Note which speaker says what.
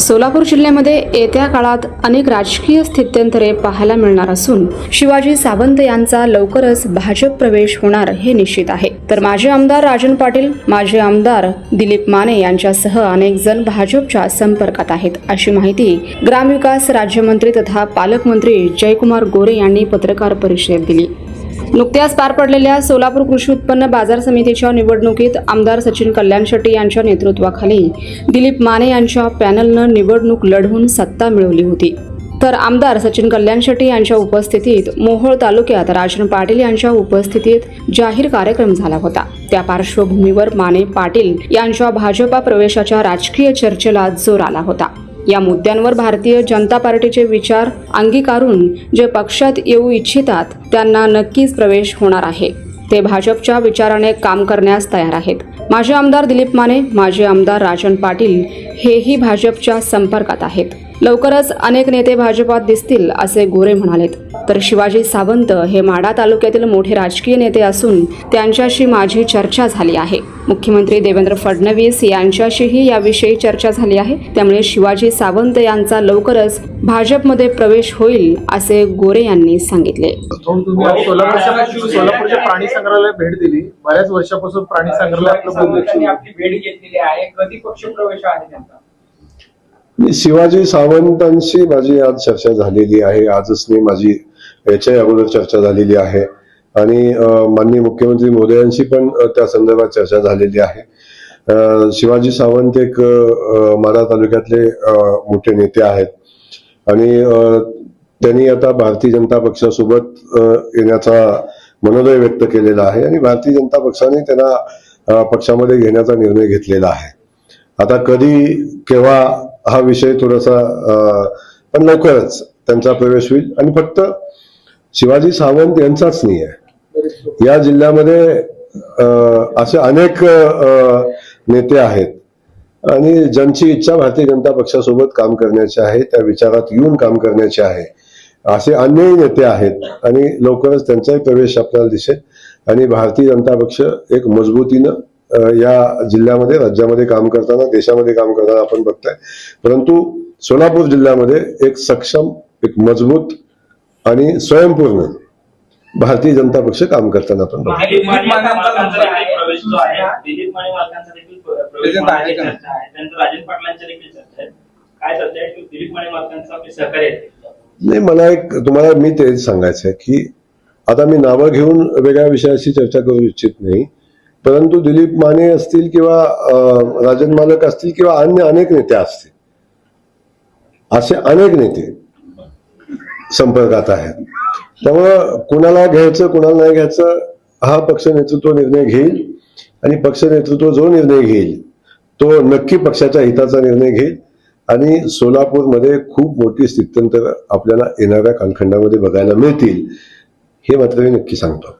Speaker 1: सोलापूर जिल्ह्यामध्ये येत्या काळात अनेक राजकीय स्थित्यंतरे पाहायला मिळणार असून शिवाजी सावंत यांचा लवकरच भाजप प्रवेश होणार हे निश्चित आहे. तर माजी आमदार राजन पाटील माजी आमदार दिलीप माने यांच्यासह अनेक जण भाजपच्या संपर्कात आहेत. अशी माहिती ग्रामविकास राज्यमंत्री तथा पालकमंत्री जयकुमार गोरे यांनी पत्रकार परिषदेत दिली. नुकत्याच पार पडलेल्या सोलापूर कृषी उत्पन्न बाजार समितीच्या निवडणुकीत आमदार सचिन कल्याण शेट्टी यांच्या नेतृत्वाखाली दिलीप माने यांच्या पॅनलनं निवडणूक लढवून सत्ता मिळवली होती. तर आमदार सचिन कल्याण शेट्टी यांच्या उपस्थितीत मोहोळ तालुक्यात राजन पाटील यांच्या उपस्थितीत जाहीर कार्यक्रम झाला होता. त्या पार्श्वभूमीवर माने पाटील यांच्या भाजपा प्रवेशाच्या राजकीय चर्चेला जोर आला होता. या मुद्द्यांवर भारतीय जनता पार्टीचे विचार अंगीकारून जे पक्षात येऊ इच्छितात त्यांना नक्कीच प्रवेश होणार आहे. ते भाजपच्या विचाराने काम करण्यास तयार आहेत. माजी आमदार दिलीप माने माजी आमदार राजन पाटील हेही भाजपच्या संपर्कात आहेत. लवकरच अनेक नेते भाजपात दिसतील असे गोरे म्हणालेत. तर शिवाजी सावंत हे माडा तालुक्यातील मोठे राजकीय नेते असून त्यांच्याशी माझी चर्चा झाली आहे. मुख्यमंत्री देवेंद्र फडणवीस यांच्याशीही याविषयी चर्चा झाली आहे. त्यामुळे शिवाजी सावंत यांचा लवकरच भाजपमध्ये प्रवेश होईल असे गोरे यांनी सांगितले.
Speaker 2: सोलापूरच्या प्राणी संग्रहालयाला भेट दिली. बऱ्याच वर्षापासून प्राणी आपलं
Speaker 3: भेट घेतलेली आहे. कधी पक्ष प्रवेश आहे त्यांचा?
Speaker 4: शिवाजी सावंतांशी माझी आज चर्चा झालेली आहे. आजच मी माझी याच्या अगोदर चर्चा झालेली आहे. आणि माननीय मुख्यमंत्री मोदयांशी पण त्या संदर्भात चर्चा झालेली आहे. शिवाजी सावंत एक माढा तालुक्यातले मोठे नेते आहेत. आणि त्यांनी आता भारतीय जनता पक्षासोबत येण्याचा मनोदय व्यक्त केलेला आहे. आणि भारतीय जनता पक्षाने त्यांना पक्षामध्ये घेण्याचा निर्णय घेतलेला आहे. आता कधी केव्हा हा विषय थोडासा पण लवकरच त्यांचा प्रवेश होईल. आणि फक्त शिवाजी सावंत यांचाच नाही आहे या जिल्ह्यामध्ये असे अनेक अं, नेते आहेत. आणि ज्यांची इच्छा भारतीय जनता पक्षासोबत काम करण्याची आहे त्या विचारात येऊन काम करण्याचे आहे. असे अन्यही नेते आहेत आणि लवकरच त्यांचाही प्रवेश आपल्याला दिसेल. आणि भारतीय जनता पक्ष एक मजबूतीनं या जिल्ह्यामध्ये राज्यामध्ये काम करताना देशामध्ये काम करताना आपण बघताय परंतु सोलापूर जिल्ह्यामध्ये एक सक्षम एक मजबूत आणि स्वयंपूर्ण भारतीय जनता पक्ष काम करताना आपण बघतो
Speaker 3: दिलीप माने
Speaker 5: मालकांचा
Speaker 3: आहे,
Speaker 5: प्रवेश जो आहे? दिलीप माने मालकांचा देखील प्र- प्रवेश
Speaker 3: त्याच्यात आहे
Speaker 5: होण्याची
Speaker 3: का?
Speaker 5: चर्चा आहे त्यांचं राजन पाटलांच्या देखील चर्चा आहे काय चर्चा आहे की दिलीप माने मालकांचं आपले सहकार्य आहे.
Speaker 4: नाही मला एक तुम्हाला मी तेच सांगायचं आहे की आता मी नावं घेऊन वेगळ्या विषयाशी चर्चा करू इच्छित नाही परंतु दिलीप माने असतील किंवा राजन मालक असतील किंवा अन्य अनेक नेते असतील असे अनेक नेते संपर्कात आहेत. त्यामुळं कुणाला घ्यायचं कुणाला नाही घ्यायचं हा पक्ष नेतृत्व निर्णय घेईल आणि पक्ष नेतृत्व जो निर्णय घेईल तो नक्की पक्षाच्या हिताचा निर्णय घेईल आणि सोलापूरमध्ये खूप मोठी स्थित्यंतर आपल्याला येणाऱ्या कालखंडामध्ये बघायला मिळतील हे मात्र मी नक्की सांगतो.